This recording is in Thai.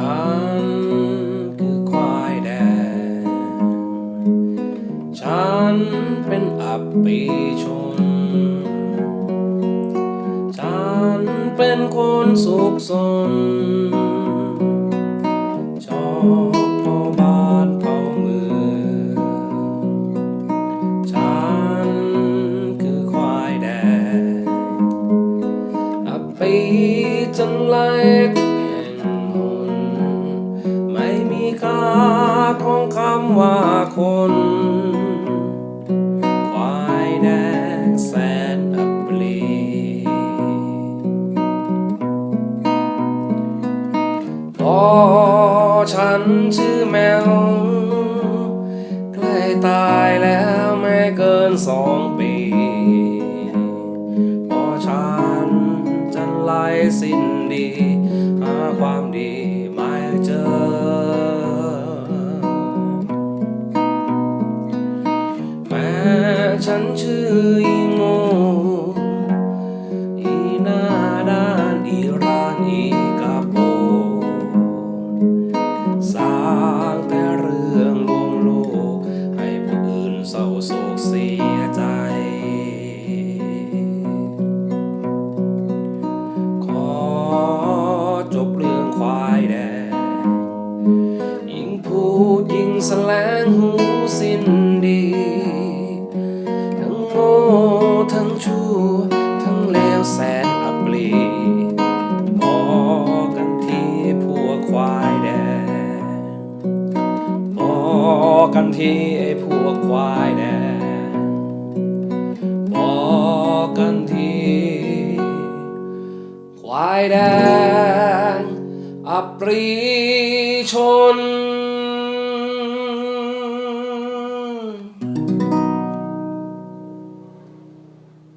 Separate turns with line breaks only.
ฉันคือควายแดง ฉันเป็นอับปีชน ฉันเป็นคนสุขสน ชอบเผาบ้านเผาเมืองฉันคือควายแดง อับปีจังไร คำว่าคน ควายแดงแสนอับปรีพอฉันชื่อแมว ใกล้ตายแล้วไม่เกินสองปีพอฉันจะไล่สิ้นดี หาความดี ฉันชื่ออีโง่อีหน้าด้านอีรานอีกาโปสร้างแต่เรื่องลวงโลก ให้ผู้อื่นเศร้าโศกเสียใจ ขอจบเรื่องควายแดงยิ่งพูดยิ่งแสลงหู ทั้งชั่วทั้งเลวแสนอับปรีพอกันที่พวกควายแดงพอกันที่ไอ้พวกควายแดงพอกันที่ควายแดงอับปรีชน